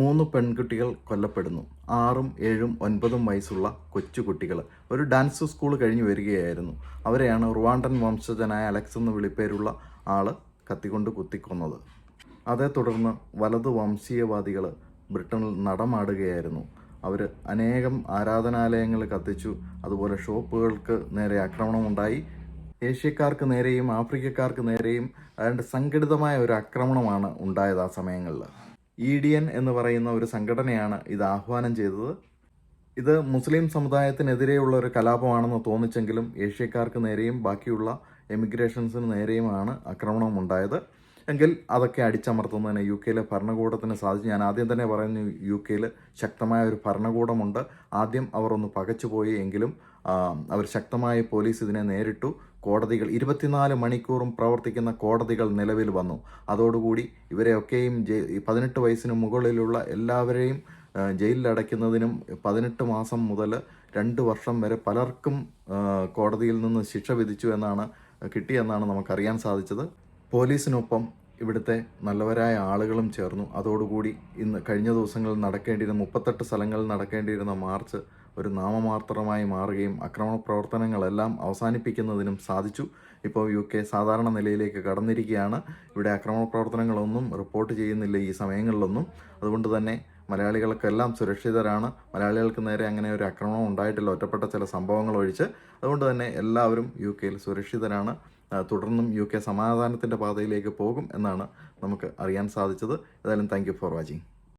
മൂന്ന് പെൺകുട്ടികൾ കൊല്ലപ്പെടുന്നു. ആറും ഏഴും ഒൻപതും വയസ്സുള്ള കൊച്ചുകുട്ടികൾ ഒരു ഡാൻസ് സ്കൂൾ കഴിഞ്ഞ് വരികയായിരുന്നു. അവരെയാണ് റുവാണ്ടൻ വംശജനായ അലക്സ് എന്ന് വിളിപ്പേരുള്ള ആൾ കത്തിക്കൊണ്ട് കുത്തിക്കൊന്നത്. അതേ തുടർന്ന് വലതു വംശീയവാദികൾ ബ്രിട്ടനിൽ നടമാടുകയായിരുന്നു. അവർ അനേകം ആരാധനാലയങ്ങൾ കത്തിച്ചു. അതുപോലെ ഷോപ്പുകൾക്ക് നേരെ ആക്രമണമുണ്ടായി. ഏഷ്യക്കാർക്ക് നേരെയും ആഫ്രിക്കക്കാർക്ക് നേരെയും അതുകൊണ്ട് സംഘടിതമായ ഒരു ആക്രമണമാണ് ഉണ്ടായത് ആ സമയങ്ങളിൽ ഇ ഡി എൻ എന്ന് പറയുന്ന ഒരു സംഘടനയാണ് ഇത് ആഹ്വാനം ചെയ്തത്. ഇത് മുസ്ലിം സമുദായത്തിനെതിരെയുള്ള ഒരു കലാപമാണെന്ന് തോന്നിച്ചെങ്കിലും ഏഷ്യക്കാർക്ക് നേരെയും ബാക്കിയുള്ള എമിഗ്രേഷൻസിന് നേരെയുമാണ് ആക്രമണം ഉണ്ടായത്. എങ്കിൽ അതൊക്കെ അടിച്ചമർത്തുന്നതിന് യു കെയിലെ ഭരണകൂടത്തിന് സാധിച്ചു. ഞാൻ ആദ്യം തന്നെ പറയുന്നു യു കെയിൽ ശക്തമായ ഒരു ഭരണകൂടമുണ്ട്. ആദ്യം അവർ ഒന്ന് പകച്ചുപോയി എങ്കിലും അവർ ശക്തമായ പോലീസ് ഇതിനെ നേരിട്ടു. കോടതികൾ ഇരുപത്തിനാല് മണിക്കൂറും പ്രവർത്തിക്കുന്ന കോടതികൾ നിലവിൽ വന്നു. അതോടുകൂടി ഇവരെയൊക്കെയും ജയി പതിനെട്ട് വയസ്സിന് മുകളിലുള്ള എല്ലാവരെയും ജയിലിലടയ്ക്കുന്നതിനും പതിനെട്ട് മാസം മുതൽ രണ്ട് വർഷം വരെ പലർക്കും കോടതിയിൽ നിന്ന് ശിക്ഷ വിധിച്ചു എന്നാണ് കിട്ടിയെന്നാണ് നമുക്കറിയാൻ സാധിച്ചത്. പോലീസിനൊപ്പം ഇവിടുത്തെ നല്ലവരായ ആളുകളും ചേർന്നു. അതോടുകൂടി ഇന്ന് കഴിഞ്ഞ ദിവസങ്ങളിൽ നടക്കേണ്ടിയിരുന്ന മുപ്പത്തെട്ട് സ്ഥലങ്ങളിൽ നടക്കേണ്ടിയിരുന്ന മാർച്ച് ഒരു നാമമാത്രമായി മാറുകയും ആക്രമണ പ്രവർത്തനങ്ങളെല്ലാം അവസാനിപ്പിക്കുന്നതിനും സാധിച്ചു. ഇപ്പോൾ യു കെ സാധാരണ നിലയിലേക്ക് കടന്നിരിക്കുകയാണ്. ഇവിടെ ആക്രമണ പ്രവർത്തനങ്ങളൊന്നും റിപ്പോർട്ട് ചെയ്യുന്നില്ല ഈ സമയങ്ങളിലൊന്നും. അതുകൊണ്ട് തന്നെ മലയാളികൾക്കെല്ലാം സുരക്ഷിതരാണ്. മലയാളികൾക്ക് നേരെ അങ്ങനെ ഒരു ആക്രമണം ഉണ്ടായിട്ടില്ല. ഒറ്റപ്പെട്ട ചില സംഭവങ്ങൾ ഒഴിച്ച്. അതുകൊണ്ട് തന്നെ എല്ലാവരും യു കെയിൽ സുരക്ഷിതരാണ്. തുടർന്നും യു കെ സമാധാനത്തിന്റെ പാതയിലേക്ക് പോകും എന്നാണ് നമുക്ക് അറിയാൻ സാധിച്ചത്. ഏതായാലും താങ്ക് ഫോർ വാച്ചിങ്.